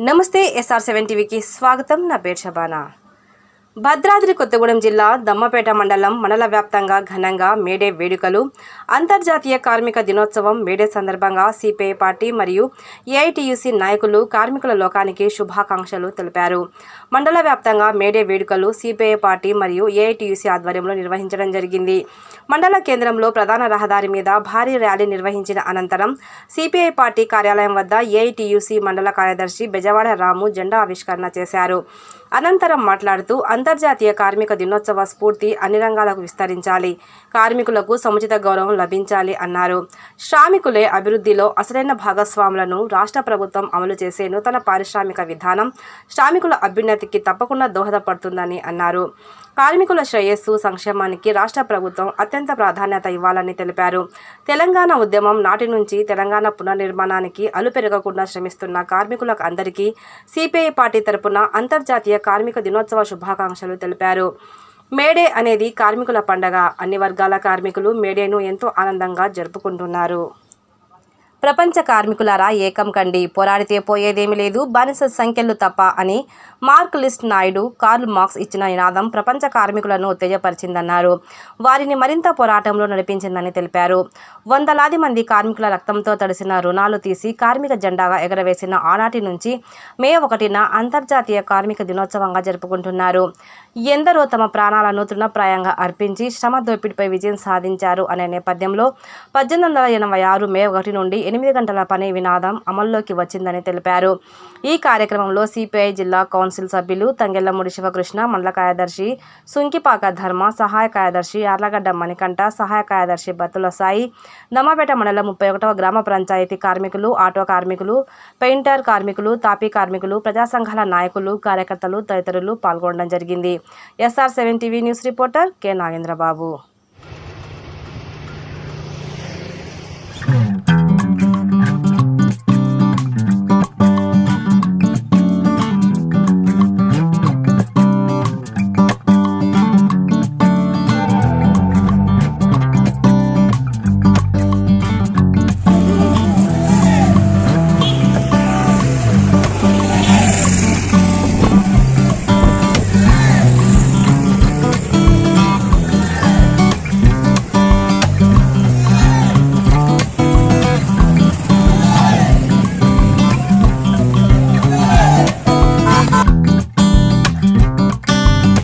నమస్తే SR seven టీవీకి స్వాగతం నా పేరు షబానా భద్రాద్రి కొత్తగూడెం జిల్లా దమ్మపేట మండలం మండల వ్యాప్తంగా ఘనంగా మేడే వేడుకలు అంతర్జాతీయ కార్మిక దినోత్సవం మేడే సందర్భంగా సిపిఐ పార్టీ మరియు ఏఐటియుసి నాయకులు కార్మికుల లోకానికి శుభాకాంక్షలు తెలిపారు. మండల వ్యాప్తంగా మేడే వేడుకలు సిపిఐ పార్టీ మరియు ఏఐటియుసి ఆధ్వర్యంలో నిర్వహించడం జరిగింది. మండల కేంద్రంలో ప్రధాన రహదారి మీద భారీ ర్యాలీ నిర్వహించిన అనంతరం సిపిఐ పార్టీ కార్యాలయం వద్ద ఏఐటియుసి మండల కార్యదర్శి బెజవాడ రాము జెండా ఆవిష్కరణ చేశారు. అనంతరం మాట్లాడుతూ అంతర్జాతీయ కార్మిక దినోత్సవ స్ఫూర్తి అన్ని రంగాలకు విస్తరించాలి కార్మికులకు సముచిత గౌరవం లభించాలి అన్నారు. శ్రామికులే అభివృద్ధిలో అసలైన భాగస్వాములను రాష్ట్ర ప్రభుత్వం అమలు చేసే నూతన పారిశ్రామిక విధానం శ్రామికుల అభ్యున్నతికి తప్పకుండా దోహదపడుతుందని అన్నారు. కార్మికుల శ్రేయస్సు సంక్షేమానికి రాష్ట్ర ప్రభుత్వం అత్యంత ప్రాధాన్యత ఇవ్వాలని తెలిపారు. తెలంగాణ ఉద్యమం నాటి నుంచి తెలంగాణ పునర్నిర్మాణానికి అలుపెరగకుండా శ్రమిస్తున్న కార్మికులకు అందరికీ సిపిఐ పార్టీ తరపున అంతర్జాతీయ కార్మిక దినోత్సవ శుభాకాంక్షలు తెలిపారు. మేడే అనేది కార్మికుల పండగ. అన్ని వర్గాల కార్మికులు మేడేను ఎంతో ఆనందంగా జరుపుకుంటున్నారు. ప్రపంచ కార్మికులారా ఏకం కండి. పోరాడితే పోయేదేమీ లేదు. బానిస సంఖ్యలు తప్ప అని mark list Naidu Karl Marx ఇచ్చిన నినాదం ప్రపంచ కార్మికులను ఉత్తేజపరిచిందన్నారు. వారిని మరింత పోరాటంలో నడిపించిందని తెలిపారు. వందలాది మంది కార్మికుల రక్తంతో తడిసిన రుణాలు తీసి కార్మిక జెండాగా ఎగరవేసిన ఆనాటి నుంచి మే ఒకటిన అంతర్జాతీయ కార్మిక దినోత్సవంగా జరుపుకుంటున్నారు. ఎందరో తమ ప్రాణాలను తృణప్రాయంగా అర్పించి శ్రమ దోపిడిపై విజయం సాధించారు అనే నేపథ్యంలో పద్దెనిమిది వందల ఎనభై ఆరు మే ఒకటి నుండి ఎనిమిది గంటల పని వినాదం అమల్లోకి వచ్చిందని తెలిపారు. ఈ కార్యక్రమంలో సిపిఐ జిల్లా కౌన్సిల్ సభ్యులు తంగెల్లమూడి శివకృష్ణ మండల కార్యదర్శి సుంకిపాక ధర్మ సహాయ కార్యదర్శి అర్లగడ్డ మణికంఠ సహాయ కార్యదర్శి బత్తుల సాయి నమ్మపేట మండలం ముప్పై ఒకటవ గ్రామ పంచాయతీ కార్మికులు ఆటో కార్మికులు పెయింటర్ కార్మికులు తాపీ కార్మికులు ప్రజా సంఘాల నాయకులు కార్యకర్తలు తదితరులు పాల్గొనడం జరిగింది. S R seven TV news reporter K Nagendrababu. Hmm.